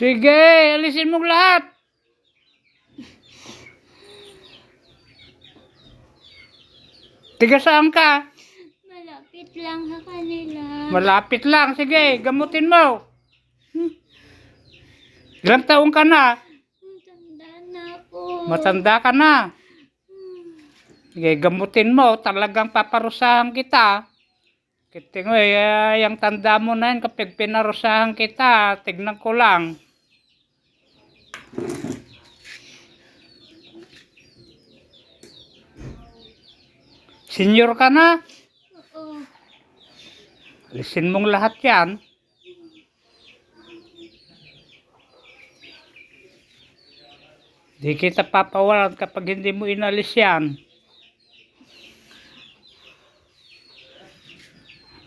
Sige, alisin mo lahat. Tiga saan ka? Malapit lang sa kanila. Malapit lang. Sige, gamutin mo. Hmm. Ilang taong ka na? Tanda na ako. Matanda ka na. Sige, gamutin mo. Talagang paparusahan kita. Kiting mo, eh, yung tanda mo na yun, kapag pinarusahan kita, tignan ko lang. Senior ka na? Oo. Alisin mong lahat yan. Di kita papawalan kapag hindi mo inalis yan.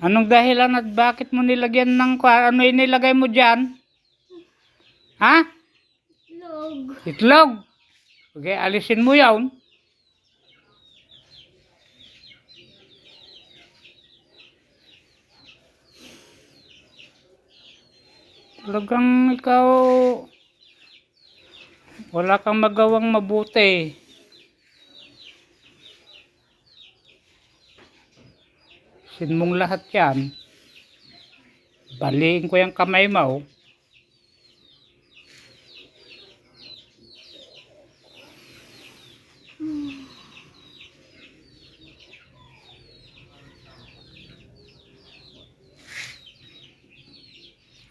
Anong dahilan at bakit mo nilagyan ng kwa? Ano inilagay mo dyan? Ha? Log. Itlog. Okay, alisin mo yan. Talagang ikaw wala kang magawang mabuti. Sin mong lahat yan. Baliin ko yung kamay mo.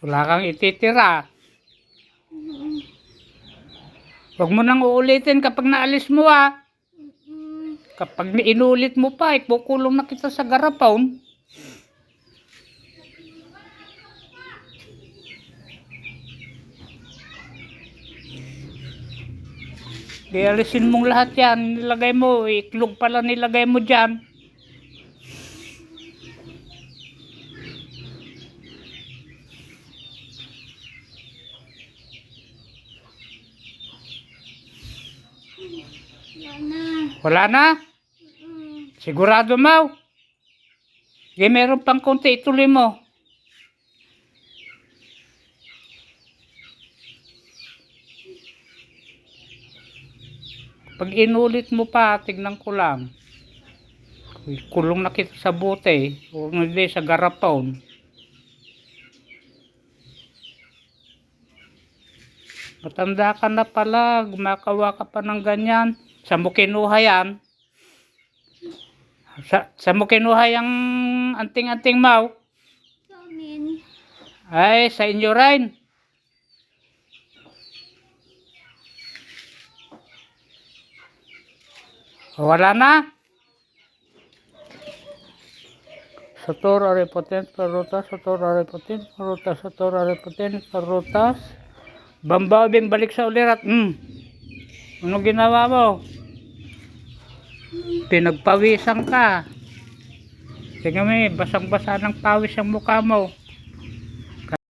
Wala kang ititira. Huwag mo nang uulitin kapag naalis mo ah. Kapag inulit mo pa, ikukulong na kita sa garapon. Di alisin mong lahat yan. Nilagay mo, iklog pala nilagay mo dyan. Wala na. Sigurado mo? Di meron pang konti, ituloy mo. Pag inulit mo pa, tignan ko lang. Kulong na kita sa bote, o hindi sa garapon. Matanda ka na pala, gumakawa ka pa ng ganyan. Sa mo kinuha yan? Sa, sa mo kinuha yung anting-anting mau? Ay, sa inyo rin. Wala na. Sator aripotent parutas, sator aripotent parutas, sator aripotent parutas. Bambabing balik sa ulirat. Hmm. Ano ginawa mo? Pinagpawisan ka. Tingnan mo eh, basang-basa ng pawis ang mukha mo.